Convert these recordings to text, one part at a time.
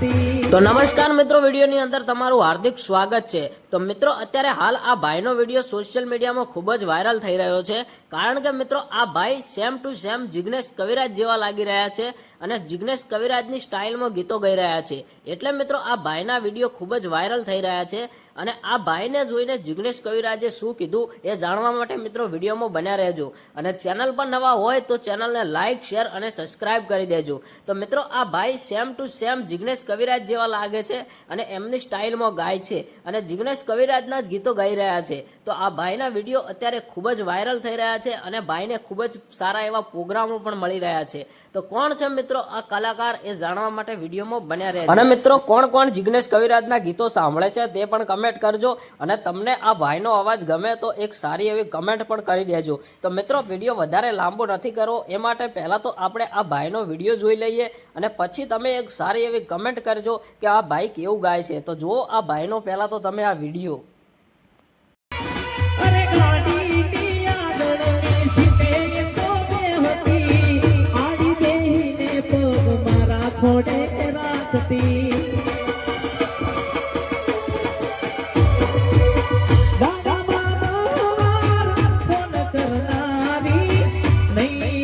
be. તો નમસ્કાર મિત્રો, વિડીયોની અંદર તમારું હાર્દિક સ્વાગત છે. તો મિત્રો, અત્યારે હાલ આ ભાઈનો વીડિયો સોશિયલ મીડિયામાં ખૂબ જ વાયરલ થઈ રહ્યો છે. કારણ કે મિત્રો, આ ભાઈ same to same Jignesh Kaviraj જેવા લાગી રહ્યા છે અને જિગ્નેશ કવિરાજની સ્ટાઇલમાં ગીતો ગાઈ રહ્યા છે. એટલે મિત્રો, આ ભાઈના વીડિયો ખૂબ જ વાયરલ થઈ રહ્યા છે અને આ ભાઈને જોઈને જિગ્નેશ કવિરાજે શું કીધું એ જાણવા માટે મિત્રો, વિડીયોમાં બન્યા રહેજો. અને ચેનલ પર નવા હોય તો ચેનલને લાઇક શેર અને સબસ્ક્રાઇબ કરી દેજો. તો મિત્રો, આ ભાઈ same to same Jignesh Kaviraj જેવા લાગે છે અને એમની સ્ટાઇલમાં ગાય છે. અને જિગ્નેશ કવિરાજના જ ગીતો ગાઈ રહ્યા છે. તો આ ભાઈના વીડિયો અત્યારે ખૂબ જ વાયરલ થઈ રહ્યા છે અને ભાઈને ખૂબ જ સારા એવા પ્રોગ્રામો પણ મળી રહ્યા છે. તો કોણ છે મિત્રો આ કલાકાર એ જાણવા માટે વિડીયોમાં બન્યા રહે અને મિત્રો કોણ કોણ જિગ્નેશ કવિરાજના ગીતો સાંભળે છે તે પણ કમેન્ટ કરજો અને તમને આ ભાઈનો અવાજ ગમે તો એક સારી એવી કમેન્ટ પણ કરી દેજો. તો મિત્રો વીડિયો વધારે લાંબો નથી કરવો એ માટે પહેલાં તો આપણે આ ભાઈનો વીડિયો જોઈ લઈએ અને પછી તમે એક સારી એવી કમેન્ટ કરજો કે આ ભાઈ કેવું ગાય છે? તો જો આ ભાઈનો પહેલાં તો તમે આ વીડિયો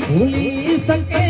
ભૂલી ગાડીની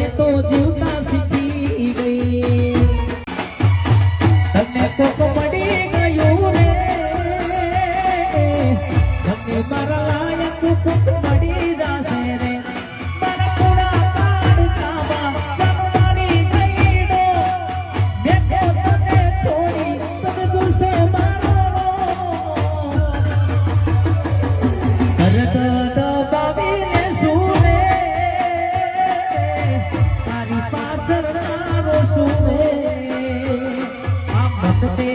વગર એ તો જૂતા ભક્તે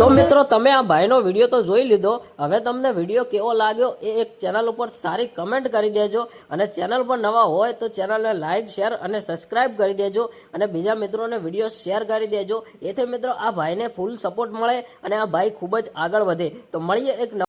તો મિત્રો તમે આ ભાઈનો વીડિયો તો જોઈ લીધો. હવે તમને વીડિયો કેવો લાગ્યો એ એક ચેનલ ઉપર સારી કમેન્ટ કરી દેજો. અને ચેનલ પર નવા હોય તો ચેનલને લાઇક શેર અને સબસ્ક્રાઇબ કરી દેજો. અને બીજા મિત્રોને વીડિયો શેર કરી દેજો. એથી મિત્રો આ ભાઈને ફૂલ સપોર્ટ મળે અને આ ભાઈ ખૂબ જ આગળ વધે. તો મળીએ એક